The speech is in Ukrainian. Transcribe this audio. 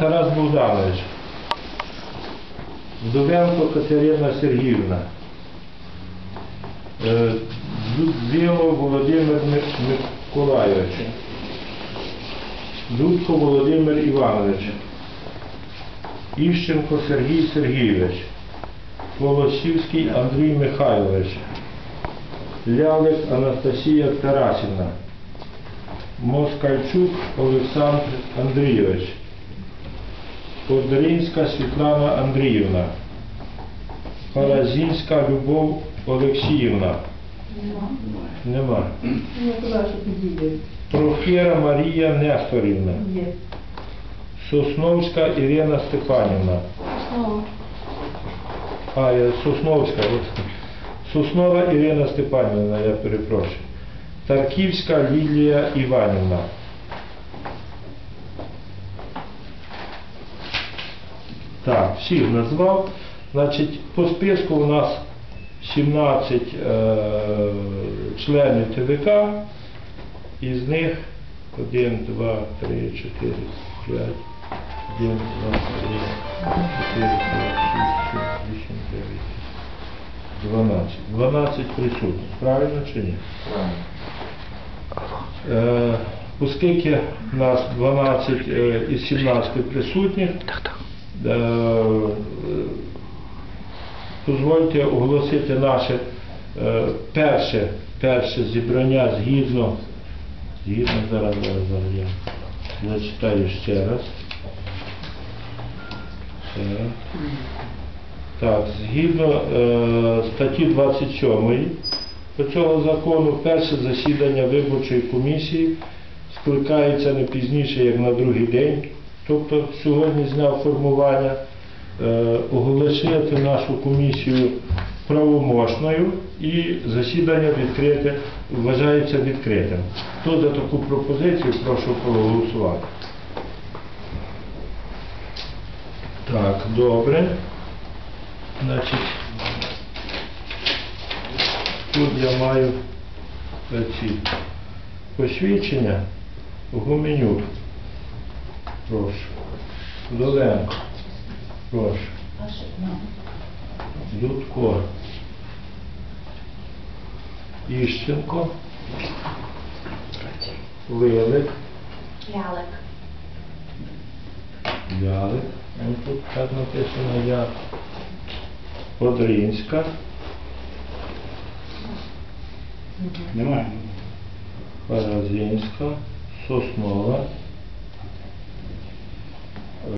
Тарас Богданович. Вдовенко Катерина Сергіївна. Е, Володимир Миколайович. Дудко Володимир Іванович. Іщенко Сергій Сергійович. Волосівський Андрій Михайлович. Лялик Анастасія Тарасівна. Москальчук Олександр Андрійович. Подоринська Світлана Андріївна. Паразінська Любов Олексіївна. Нема. Підійде? Прохєра Марія Несторівна. Є. Сосновська Ірина Степанівна. А, я Сосновська. Соснова Ірина Степанівна, я перепрошую. Тарківська Лілія Іванівна. Так, всіх назвав. Значить, по списку у нас 17 е, членів ТВК, із них 1, 2, 3, 4, 5, 1, 2, 3, 4, 5, 6, 7, 8, 9, 12. 12 присутніх. Правильно чи ні? Е, Оскільки нас 12 е, із 17 присутніх, дозвольте оголосити наше е, перше, перше зібрання згідно, згідно зараз, зараз, зараз я зачитаю ще раз. Так, згідно е, статті 27 до цього закону, перше засідання виборчої комісії скликається не пізніше, як на другий день, тобто сьогодні з дня формування, е, оголосити нашу комісію правомочною і засідання відкрите, вважається відкритим. Хто за таку пропозицію, прошу проголосувати. Так, добре. Значить, тут я маю е, ці посвідчення. Гуменюк. Прошу. Доленко. Прошу. Дудко. Іщенко. Лилик. Лялик. Ялик. Ну, тут так написано я. Подринська. Немає. Паразинська. Соснова.